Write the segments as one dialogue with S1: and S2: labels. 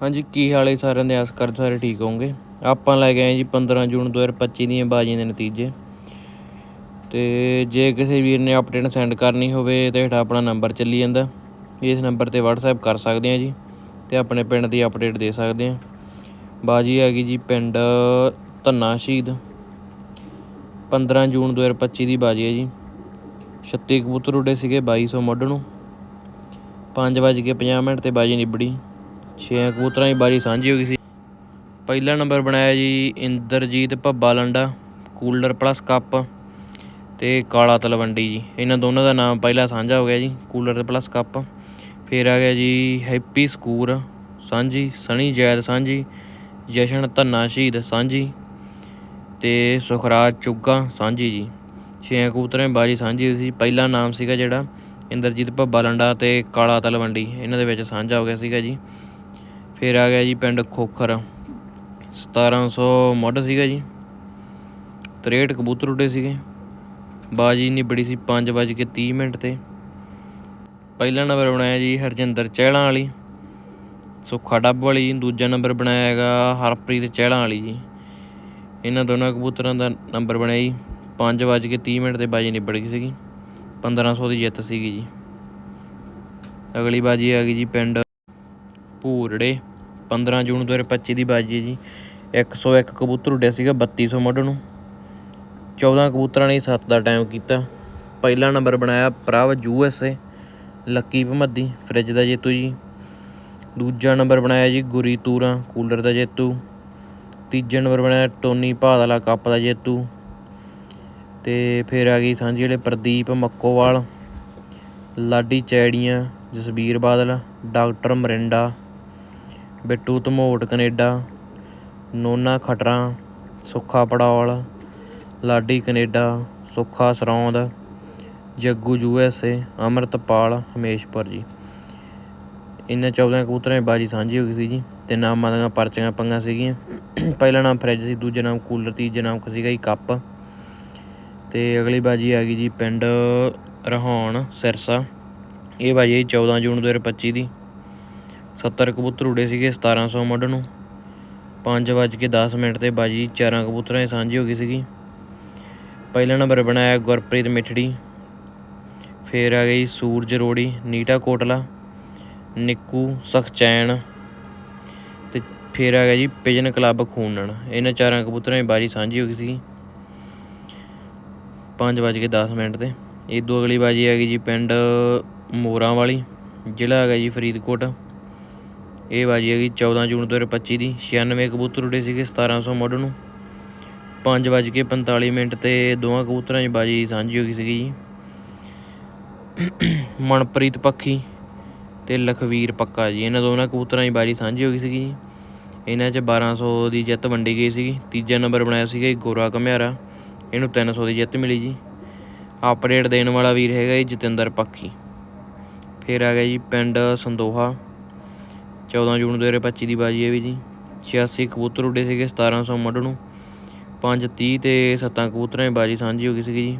S1: ਹਾਂਜੀ, ਕੀ ਹਾਲ ਹੈ ਸਾਰਿਆਂ ਦੇ? ਆਸ ਕਰ ਸਾਰੇ ਠੀਕ ਹੋਵੋਗੇ। ਆਪਾਂ ਲੈ ਗਏ ਜੀ 15 ਜੂਨ 2025 ਦੀਆਂ ਬਾਜੀਆਂ ਦੇ ਨਤੀਜੇ। ਤੇ ਜੇ ਕਿਸੇ ਵੀਰ ਨੇ ਅਪਡੇਟ ਸੈਂਡ ਕਰਨੀ ਹੋਵੇ ਤੇ ਹੇਠਾਂ ਆਪਣਾ ਨੰਬਰ ਚੱਲੀ ਜਾਂਦਾ। ਇਸ ਨੰਬਰ ਤੇ WhatsApp ਕਰ ਸਕਦੇ ਆ ਜੀ ਤੇ ਆਪਣੇ ਪਿੰਡ ਦੀ ਅਪਡੇਟ ਦੇ ਸਕਦੇ ਆ ਬਾਜੀ ਹੈਗੀ ਜੀ ਪਿੰਡ ਧੰਨਾ ਸ਼ਹੀਦ। 15 ਜੂਨ 2025 ਦੀ ਬਾਜੀ ਹੈ ਜੀ। 36 ਕਬੂਤਰ ਉੱਡੇ ਸੀਗੇ 2200 ਮੁੱਢ ਨੂੰ। 5:50 ਮਿੰਟ ਤੇ ਬਾਜੀ ਨਿਬੜੀ। ਛੇ ਕਬੂਤਰਾਂ ਦੀ ਬਾਜੀ ਸਾਂਝੀ ਹੋ ਗਈ ਸੀ। ਪਹਿਲਾ ਨੰਬਰ ਬਣਾਇਆ ਜੀ Inderjit Bhabba Landa, cooler plus cup ਤੇ ਕਾਲਾ ਤਲਵੰਡੀ ਜੀ। ਇਹਨਾਂ ਦੋਨਾਂ ਦਾ ਨਾਮ ਪਹਿਲਾ ਸਾਂਝਾ ਹੋ ਗਿਆ ਜੀ, ਕੂਲਰ ਪਲੱਸ ਕੱਪ। ਫਿਰ ਆ ਗਿਆ ਜੀ ਹੈਪੀ ਸਕੂਰ ਸਾਂਝੀ, ਸਣੀ ਜੈਦ ਸਾਂਝੀ, ਜਸ਼ਨ ਧੰਨਾ ਸ਼ਹੀਦ ਸਾਂਝੀ ਤੇ ਸੁਖਰਾਜ ਚੁੱਗਾ ਸਾਂਝੀ ਜੀ। ਛੇ ਕਬੂਤਰਾਂ ਦੀ ਬਾਜੀ ਸਾਂਝੀ ਹੋਈ ਸੀ। ਪਹਿਲਾ ਨਾਮ ਸੀਗਾ ਜਿਹੜਾ ਇੰਦਰਜੀਤ ਭੱਬਾ ਲੰਡਾ ਤੇ ਕਾਲਾ ਤਲਵੰਡੀ। ਇਹਨਾਂ ਦੇ ਵਿੱਚ ਸਾਂਝਾ ਹੋ ਗਿਆ ਸੀਗਾ ਜੀ। ਫਿਰ ਆ ਗਿਆ ਜੀ ਪਿੰਡ ਖੋਖਰ। 1700 ਮੁੱਢ ਸੀਗਾ ਜੀ। 63 ਕਬੂਤਰ ਉੱਡੇ ਸੀਗੇ। ਬਾਜੀ ਨਿਬੜੀ ਸੀ 5:30 ਮਿੰਟ ਤੇ। ਪਹਿਲਾ ਨੰਬਰ ਬਣਾਇਆ ਜੀ ਹਰਜਿੰਦਰ ਚਹਿਲਾਂ ਵਾਲੀ। ਸੁੱਖਾ ਡੱਬ ਵਾਲੀ। ਜੀ ਦੂਜਾ ਨੰਬਰ ਬਣਾਇਆ ਹੈਗਾ ਹਰਪ੍ਰੀਤ ਚਹਿਲਾਂ ਵਾਲੀ ਜੀ। ਇਹਨਾਂ ਦੋਨਾਂ ਕਬੂਤਰਾਂ ਦਾ ਨੰਬਰ ਬਣਿਆ ਜੀ। 5:30 ਮਿੰਟ ਤੇ ਬਾਜੀ ਨਿਬੜ ਗਈ ਸੀਗੀ। 1500 ਦੀ ਜਿੱਤ ਸੀਗੀ ਜੀ। ਅਗਲੀ ਬਾਜੀ ਆ ਗਈ ਜੀ ਪਿੰਡ ਭੂਰੜੇ। 15 ਜੂਨ 2025 ਦੀ ਬਾਜੀ ਹੈ ਜੀ। 101 ਕਬੂਤਰ ਉੱਡਿਆ ਸੀਗਾ 3200 ਮੁੱਢ ਨੂੰ। 14 ਕਬੂਤਰਾਂ ਨੇ 7 ਦਾ ਟਾਈਮ ਕੀਤਾ। ਪਹਿਲਾ ਨੰਬਰ ਬਣਾਇਆ Prabh U S A Lucky Bhamaddi fridge ਦਾ ਜੇਤੂ ਜੀ। ਦੂਜਾ ਨੰਬਰ ਬਣਾਇਆ ਜੀ ਗੁਰੀ ਤੂਰਾ ਕੂਲਰ ਦਾ ਜੇਤੂ। ਤੀਜਾ ਨੰਬਰ ਬਣਾਇਆ ਟੋਨੀ ਭਾਦਲਾ ਕੱਪ ਦਾ ਜੇਤੂ। ਤੇ ਫਿਰ ਆ ਗਈ ਸਾਂਝੀ ਵਾਲੇ Pardeep Makkowal, Ladi Chaurian, Jasbir Badal, doctor Marinda. Bittu Dhamot Canada, Nona Khatran, Sukkha Paraul, Ladi Canada, Sukkha Sarond, Jaggu U S A, Amritpal, Hameshpur ji. ਇਹਨਾਂ 14 ਕਬੂਤਰਾਂ ਦੀ ਬਾਜੀ ਸਾਂਝੀ ਹੋ ਗਈ ਸੀ ਜੀ, ਤੇ ਨਾਮਾਂ ਦੀਆਂ ਪਰਚੀਆਂ ਪੰਗਾਂ ਸੀਗੀਆਂ। ਪਹਿਲਾ ਨਾਮ ਫਰਿੱਜ ਸੀ, ਦੂਜਾ ਨਾਮ ਕੂਲਰ, ਤੀਜਾ ਨਾਮ ਸੀਗਾ ਜੀ ਕੱਪ। ਤੇ ਅਗਲੀ ਬਾਜੀ ਆ ਗਈ ਜੀ ਪਿੰਡ ਰਹਾਉਣ, ਸਿਰਸਾ। ਇਹ ਬਾਜੀ ਹੈ 14 ਜੂਨ 2025 ਦੀ। 70 ਕਬੂਤਰ ਉੜੇ ਸੀਗੇ 1700 ਮੁੱਢ ਨੂੰ। 5:10 ਮਿੰਟ ਤੇ ਬਾਜੀ ਚਾਰਾਂ ਕਬੂਤਰਾਂ ਦੀ ਸਾਂਝੀ ਹੋ ਗਈ ਸੀਗੀ। ਪਹਿਲਾ ਨੰਬਰ ਬਣਾਇਆ ਗੁਰਪ੍ਰੀਤ ਮਿੱਠੜੀ। ਫਿਰ ਆ ਗਈ ਸੂਰਜ ਰੋੜੀ, ਨੀਟਾ ਕੋਟਲਾ, ਨਿੱਕੂ ਸਖਚੈਨ ਤੇ ਫਿਰ ਆ ਗਿਆ ਜੀ ਪਿਜਨ ਕਲੱਬ ਖੂਨਣ। ਇਹਨਾਂ ਚਾਰਾਂ ਕਬੂਤਰਾਂ ਦੀ ਬਾਜੀ ਸਾਂਝੀ ਹੋ ਗਈ ਸੀਗੀ। 5:10 ਮਿੰਟ ਤੇ। ਇਹ ਦੋ ਅਗਲੀ ਬਾਜੀ ਆ ਗਈ ਜੀ ਪਿੰਡ ਮੋਰਾਂ ਵਾਲੀ ਜ਼ਿਲ੍ਹਾ ਹੈਗਾ ਜੀ ਫਰੀਦਕੋਟ। ਇਹ ਬਾਜੀ ਹੈਗੀ 14 ਜੂਨ 2025 ਦੀ 96 ਕਬੂਤਰ ਉੱਡੇ ਸੀਗੇ 1700 ਮੁੱਢ ਨੂੰ। 5:45 ਮਿੰਟ ਤੇ ਦੋਵਾਂ ਕਬੂਤਰਾਂ ਦੀ ਬਾਜੀ ਸਾਂਝੀ ਹੋ ਗਈ ਸੀਗੀ ਜੀ। ਮਨਪ੍ਰੀਤ ਪੱਖੀ ਤੇ ਲਖਵੀਰ ਪੱਕਾ ਜੀ, ਇਹਨਾਂ ਦੋਨਾਂ ਕਬੂਤਰਾਂ ਦੀ ਬਾਜੀ ਸਾਂਝੀ ਹੋ ਗਈ ਸੀਗੀ ਜੀ। ਇਹਨਾਂ 'ਚ 1200 ਦੀ ਜਿੱਤ ਵੰਡੀ ਗਈ ਸੀਗੀ। ਤੀਜਾ ਨੰਬਰ ਬਣਾਇਆ ਸੀਗਾ ਗੋਰਾ ਘਮਿਆਰਾ। ਇਹਨੂੰ 300 ਦੀ ਜਿੱਤ ਮਿਲੀ ਜੀ। ਅਪਡੇਟ ਦੇਣ ਵਾਲਾ ਵੀਰ ਹੈਗਾ ਜੀ ਜਤਿੰਦਰ ਪੱਖੀ। ਫਿਰ ਆ ਗਿਆ ਜੀ ਪਿੰਡ ਸੰਦੋਹਾ। 14 ਜੂਨ 2025 ਦੀ ਬਾਜੀ ਹੈ ਵੀ ਜੀ। 86 ਕਬੂਤਰ ਉੱਡੇ ਸੀਗੇ 1700 ਮੱਢ ਨੂੰ। 530 ਤੇ 7 ਕਬੂਤਰਾਂ ਦੀ ਬਾਜੀ ਸਾਂਝੀ ਹੋ ਗਈ ਸੀਗੀ ਜੀ।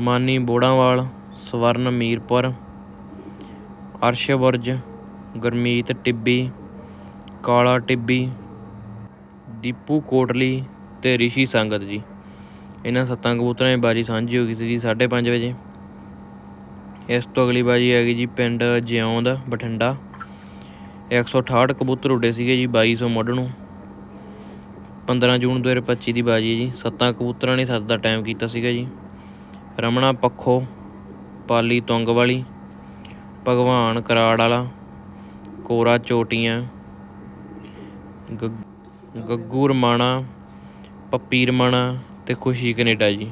S1: ਮਾਨੀ ਬੋੜਾਵਾਲ, ਸਵਰਨ ਮੀਰਪੁਰ ਅਰਸ਼ ਬੁਰਜ ਗੁਰਮੀਤ ਟਿੱਬੀ, ਕਾਲਾ ਟਿੱਬੀ, ਦੀਪੂ ਕੋਟਲੀ ਤੇ ਰਿਸ਼ੀ ਸੰਗਤ ਜੀ। ਇਹਨਾਂ ਸੱਤਾਂ ਕਬੂਤਰਾਂ ਦੀ ਬਾਜੀ ਸਾਂਝੀ ਹੋ ਗਈ ਸੀ ਸੀਗੀ 5:30 ਵਜੇ। ਇਸ ਤੋਂ ਅਗਲੀ ਬਾਜੀ ਹੈਗੀ ਜੀ ਪਿੰਡ ਜਿਉਂਦ, ਬਠਿੰਡਾ। 168 ਕਬੂਤਰ ਉੱਡੇ ਸੀਗੇ ਜੀ 2200 ਮੁੱਢ ਨੂੰ। 15 ਜੂਨ 2025 ਦੀ ਬਾਜੀ ਜੀ। ਸੱਤਾਂ ਕਬੂਤਰਾਂ ਨੇ ਸੱਤ ਦਾ ਟਾਈਮ ਕੀਤਾ ਸੀਗਾ ਜੀ। ਰਮਣਾ ਪੱਖੋ, ਪਾਲੀ ਤੁੰਗ ਵਾਲੀ ਭਗਵਾਨ ਕਰਾੜ ਵਾਲਾ, ਕੋਰਾ ਚੋਟੀਆਂ ਗੱਗ- ਗੱਗੂ ਰਮਾਣਾ, ਪੱਪੀ ਰਮਾਣਾ ਤੇ ਖੁਸ਼ੀ ਕੈਨੇਡਾ ਜੀ।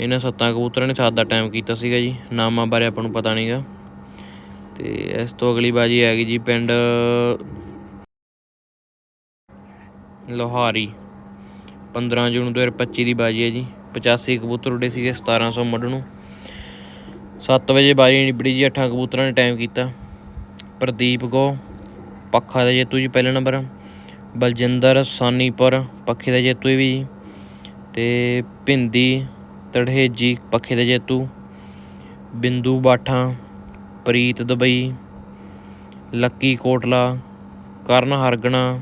S1: ਇਹਨਾਂ ਸੱਤਾਂ ਕਬੂਤਰਾਂ ਨੇ ਸੱਤ ਦਾ ਟਾਈਮ ਕੀਤਾ ਸੀਗਾ ਜੀ। ਨਾਮਾਂ ਬਾਰੇ ਆਪਾਂ ਨੂੰ ਪਤਾ ਨਹੀਂਗਾ ਤੇ ਇਸ ਤੋਂ ਅਗਲੀ ਬਾਜੀ ਹੈਗੀ ਜੀ ਪਿੰਡ ਲੋਹਾਰੀ। 15 ਜੂਨ 2025 ਦੀ ਬਾਜੀ ਹੈ ਜੀ। 85 ਕਬੂਤਰ ਉੱਡੇ ਸੀਗੇ 1700 ਮੱਢ ਨੂੰ। 7 ਵਜੇ ਬਾਜੀ ਨਿਬੜੀ ਜੀ 8 ਕਬੂਤਰਾਂ ਨੇ ਟਾਈਮ ਕੀਤਾ। ਪ੍ਰਦੀਪ ਗੋ ਪੱਖਾ ਦਾ ਜੇਤੂ ਜੀ, ਪਹਿਲਾ ਨੰਬਰ ਬਲਜਿੰਦਰ ਸਾਨੀਪੁਰ, ਪੱਖੇ ਦਾ ਜੇਤੂ ਵੀ ਜੀ। ਤੇ ਭਿੰਦੀ ਤੜਹੇਜੀ, ਪੱਖੇ ਦਾ ਜੇਤੂ। ਬਿੰਦੂ ਬਾਠਾਂ ਪ੍ਰੀਤ ਦੁਬਈ, ਲੱਕੀ ਕੋਟਲਾ, ਕਰਨ ਹਰਗਣਾ,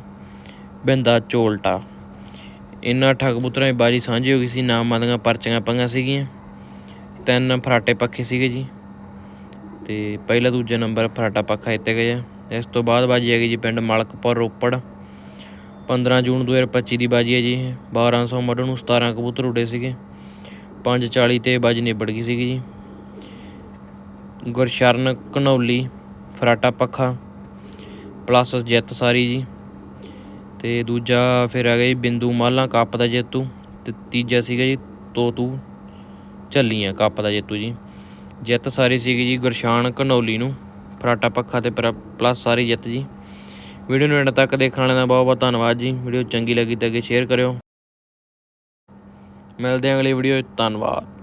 S1: ਬਿੰਦਾ ਚੋਲਟਾ। ਇਹਨਾਂ ਅੱਠਾਂ ਕਬੂਤਰਾਂ ਦੀ ਬਾਜੀ ਸਾਂਝੀ ਹੋ ਗਈ ਸੀ, ਨਾਮਾਂ ਦੀਆਂ ਪਰਚੀਆਂ ਪਈਆਂ ਸੀਗੀਆਂ, ਤਿੰਨ ਫਰਾਟੇ ਪੱਖੇ ਸੀਗੇ ਜੀ, ਤੇ ਪਹਿਲਾ ਦੂਜਾ ਨੰਬਰ ਫਰਾਟਾ ਪੱਖਾ ਇੱਤੇ ਗਏ ਆ ਇਸ ਤੋਂ ਬਾਅਦ ਬਾਜੀ ਹੈਗੀ ਜੀ ਪਿੰਡ ਮਲਕਪੁਰ ਰੋਪੜ। 15 ਜੂਨ 2025 ਦੀ ਬਾਜੀ ਹੈ ਜੀ ਇਹ। 1200 ਮੱਢ ਨੂੰ 17 ਕਬੂਤਰ ਉੱਡੇ ਸੀਗੇ। 540 ਤੇ ਬਾਜੀ ਨਿਬੜ ਗਈ ਸੀਗੀ ਜੀ। ਗੁਰਸ਼ਰਨ ਘਨੌਲੀ, ਫਰਾਟਾ ਪੱਖਾ, ਪਲੱਸ ਜਿੱਤ ਸਾਰੀ ਜੀ। ਤੇ ਦੂਜਾ ਫਿਰ ਹੈਗਾ ਜੀ ਬਿੰਦੂ ਮਾਲਾ, ਕੱਪ ਦਾ ਜੇਤੂ। ਤੇ ਤੀਜਾ ਸੀਗਾ ਜੀ ਤੋਤੂ, ਝੱਲੀਆਂ, ਕੱਪ ਦਾ ਜੇਤੂ ਜੀ। ਜਿੱਤ ਸਾਰੀ ਸੀਗੀ ਜੀ ਗੁਰਸ਼ਾਨ ਘਨੌਲੀ ਨੂੰ, ਫਰਾਟਾ ਪੱਖਾ ਤੇ ਪਰ- ਪਲੱਸ ਸਾਰੀ ਜਿੱਤ ਜੀ। ਵੀਡੀਓ ਨੂੰ ਐਂਡ ਤੱਕ ਦੇਖਣ ਵਾਲਿਆਂ ਦਾ ਬਹੁਤ ਬਹੁਤ ਧੰਨਵਾਦ ਜੀ। ਵੀਡੀਓ ਚੰਗੀ ਲੱਗੀ ਤਾਂ ਅੱਗੇ ਸ਼ੇਅਰ ਕਰਿਓ। ਮਿਲਦੇ ਹਾਂ ਅਗਲੀ ਵੀਡੀਓ ਧੰਨਵਾਦ।